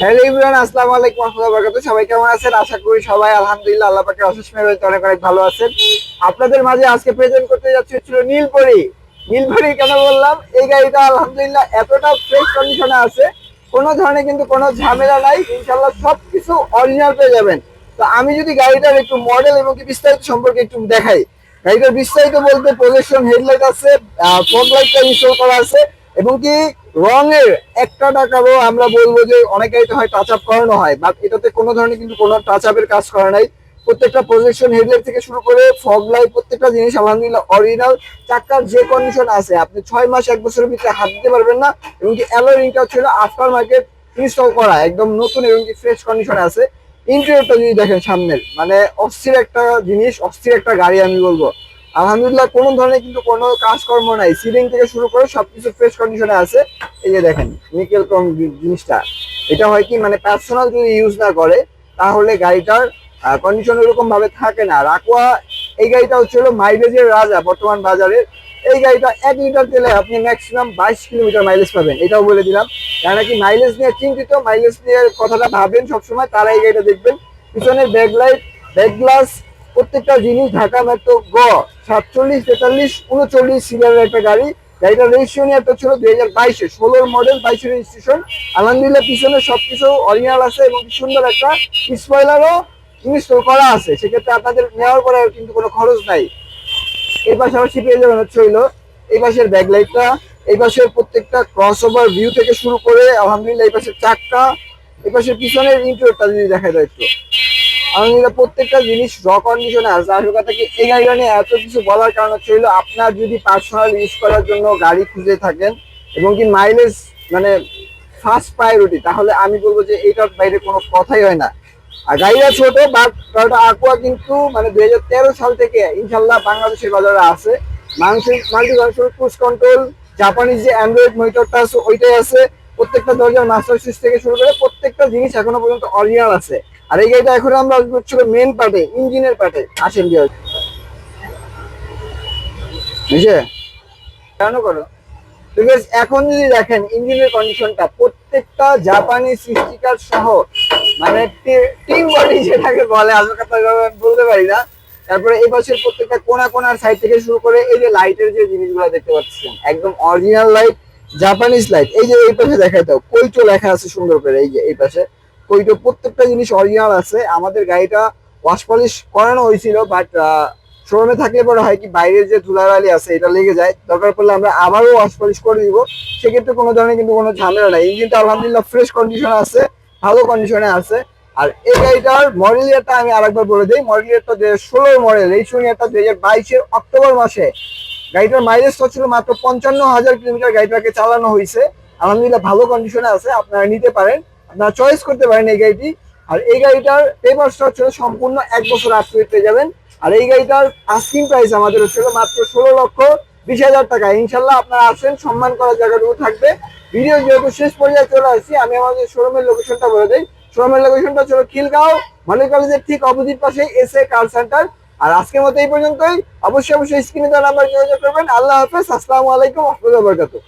Hello Imran আসসালামু আলাইকুম রহমতুল্লাহ বরকাত সবাই কেমন আছেন? আশা করি সবাই আলহামদুলিল্লাহ আল্লাহ পাকের অশেষ মেহরবানিতে অনেক অনেক ভালো আছেন। আপনাদের মাঝে আজকে প্রেজেন্ট করতে যাচ্ছি হচ্ছিল নীলপরি। নীলপরি কেন বললাম? এই গাড়িটা আলহামদুলিল্লাহ এতটা ফ্রেশ কন্ডিশনে আছে। কোনো ধরনের কিন্তু কোনো ঝামেলা নাই। ইনশাল্লাহ সবকিছু অরিজিনাল পেয়ে যাবেন। তো আমি যদি গাড়িটার একটু মডেল এবং বিস্তারিত সম্পর্কে একটু দেখাই। গাড়িটার বিস্তারিত বলতে প্রজেকশন হেডলাইট আছে ফ্রন্ট লাইটটা ইনস্টল করা আছে। এবং কি রঙের একটা টাকারও আমরা বলব যে অনেক গাড়িতে হয় টাচ আপ করানো হয় বাট এটাতে কোনো ধরনের কিন্তু কোনো টাচ আপের কাজ করা নাই। প্রত্যেকটা প্রজেকশন হেডলাইট থেকে শুরু করে ফগ লাইট প্রত্যেকটা জিনিস আলহামদুলিল্লাহ অরিজিনাল চাকার যে কন্ডিশন আছে, আপনি ছয় মাস, এক বছরের ভিতরে হাত দিতে পারবেন না, এবং কি অ্যালোয় রিংটা ছিল আফটার মার্কেট ইনস্টল করা, একদম নতুন এবং কি ফ্রেশ কন্ডিশনে আছে। ইন্টেরিয়রটা যদি দেখেন সামনের মানে অস্থির একটা জিনিস, অস্থির একটা গাড়ি আমি বলব। আলহামদুলিল্লাহ, কোনো ধরনের কিন্তু কোনো কাজকর্ম নাই। সিলিং থেকে শুরু করে সবকিছু ফ্রেশ কন্ডিশনে আছে। এই যে দেখেন নিকেল ক্রম জিনিসটা। এটা হয় কি মানে পার্সোনাল যদি ইউজ না করে, তাহলে গাড়িটার কন্ডিশন এরকম ভাবে থাকে না। রাকুয়া, এই গাড়িটা হচ্ছিল মাইলেজের রাজা, বর্তমান বাজারে এই গাড়িটা এক লিটার তেলে আপনি ম্যাক্সিমাম বাইশ কিলোমিটার মাইলেজ পাবেন। এটাও বলে দিলাম। যারা নাকি মাইলেজ নিয়ে চিন্তিত মাইলেজ নিয়ে কথাটা ভাবেন সবসময়, তারা এই গাড়িটা দেখবেন। পিছনের ব্যাক লাইট ব্যাক গ্লাস প্রত্যেকটা জিনিস ঢাকা মেট্রো গ, সাতচল্লিশ, তেতাল্লিশ, উনচল্লিশ সিরিয়ালের একটা গাড়ি। গাড়িটার রেজিস্ট্রেশন একটা ছিল দুই হাজার বাইশে। ষোলোর মডেল বাইশের রেজিস্ট্রেশন আলহামদুলিল্লাহ পিছনে সবকিছু অরিজিনাল আছে এবং সুন্দর একটা স্পয়লারও ইনস্টল করা আছে। সেক্ষেত্রে আপনাদের নেওয়ার পরে কিন্তু কোনো খরচ নাই। এর পাশাপাশি পেয়ে যাবেন হচ্ছে হইল, এই পাশের ব্যাকলাইটটা এই পাশের প্রত্যেকটা ক্রস ওভার ভিউ থেকে শুরু করে আলহামদুলিল্লাহ এই পাশের চাক্কা এই পাশের পিছনের ইন্টারটা যদি দেখা যায় একটু। আলহামদুলিল্লাহ প্রত্যেকটা জিনিস র কন্ডিশনে আসল কথা কি, এই গাড়িটা নিয়ে এত কিছু বলার কারণ হচ্ছে আপনার যদি পার্সোনাল ইউজ করার জন্য গাড়ি খুঁজে থাকেন এবং কি মাইলেজ মানে ফার্স্ট প্রায়োরিটি তাহলে আমি বলব যে এইটার বাইরে কোনো কথাই হয় না। আর গাড়িটা ছোট বাট গাড়িটা আকুয়া কিন্তু মানে দুই হাজার তেরো সাল থেকে ইনশাল্লাহ বাংলাদেশের বাজারে আছে। মানুষের multi control cruise control Japanese যে অ্যান্ড্রয়েড মনিটরটা আছে, ওইটাই আছে। প্রত্যেকটা দরজার মাস্টার সুইচ থেকে শুরু করে প্রত্যেকটা জিনিস এখনও পর্যন্ত অরিজিনাল আছে। আর এই গাড়িটা এখন আমরা হচ্ছিল মেন পার্টে ইঞ্জিনের পার্টে আসেন দিয়ে বুঝে কেন করো? এখন যদি দেখেন ইঞ্জিনের কন্ডিশনটা প্রত্যেকটা জাপানি সৃষ্টিকার সহ মানে টিম বডি যেটাকে বলে আসল কথা বলতে পারি না। তারপরে এই পাশের প্রত্যেকটা কোনা কোনার সাইড থেকে শুরু করে এই যে লাইটের যে জিনিসগুলো দেখতে পাচ্ছেন, একদম অরিজিনাল লাইট জাপানিজ লাইট এই যে এই পাশে দেখাই দাও, কইটো লেখা আছে সুন্দর করে, এই যে এই পাশে। কইটো প্রত্যেকটা জিনিস অরিজিনাল আছে। আমাদের গাড়িটা ওয়াশ পলিশ করানো হয়েছিল বাট শোরুমে থাকলে পরে হয় কি, বাইরের যে ধুলাবালি আছে, এটা লেগে যায়। দরকার পড়লে আমরা আবারও ওয়াশ পলিশ করে দিব। সেক্ষেত্রে কোনো ধরনের কিন্তু কোনো ঝামেলা নাই। ইঞ্জিনটা আলহামদুলিল্লাহ ফ্রেশ কন্ডিশনে আছে, ভালো কন্ডিশনে আছে। আর এই গাড়িটার মডেল ইয়ারটা আমি আরেকবার বলে দিই। মডেল ইয়ারটা হাজার ষোলোর মডেল এই ইয়ারটা দুই হাজার বাইশের অক্টোবর মাসে গাড়িটার মাইলেজ ছিল মাত্র পঞ্চান্ন হাজার কিলোমিটার গাড়িটাকে চালানো হয়েছে আলহামদুলিল্লাহ ভালো কন্ডিশনে আছে, আপনারা নিতে পারেন। আপনারা চয়েস করতে পারেন এই গাড়িটি। আর এই গাড়িটার পেপারসটা হচ্ছে সম্পূর্ণ এক বছর পেয়ে যাবেন। আর এই গাড়িটার আস্কিং প্রাইস আমাদের হচ্ছিল মাত্র ষোলো লক্ষ বিশ হাজার টাকা। ইনশাল্লাহ আপনারা আসেন, সম্মান করার জায়গাটুকু থাকবে। ভিডিও যেহেতু শেষ পর্যায়ে চলে আসছি, আমি আমাদের শোরুমের লোকেশনটা বলে দিই। শোরুমের লোকেশনটা ছিল খিলগাঁও মডেল কলেজের ঠিক অপোজিট পাশে এস কার সেন্টার আর আজকের মতো এই পর্যন্তই। অবশ্যই অবশ্যই স্ক্রিনে দেওয়া নাম্বার যোগাযোগ করবেন। আল্লাহ হাফেজ। আসসালামু আলাইকুম রহমতুল্লাহ বরকাতুহ।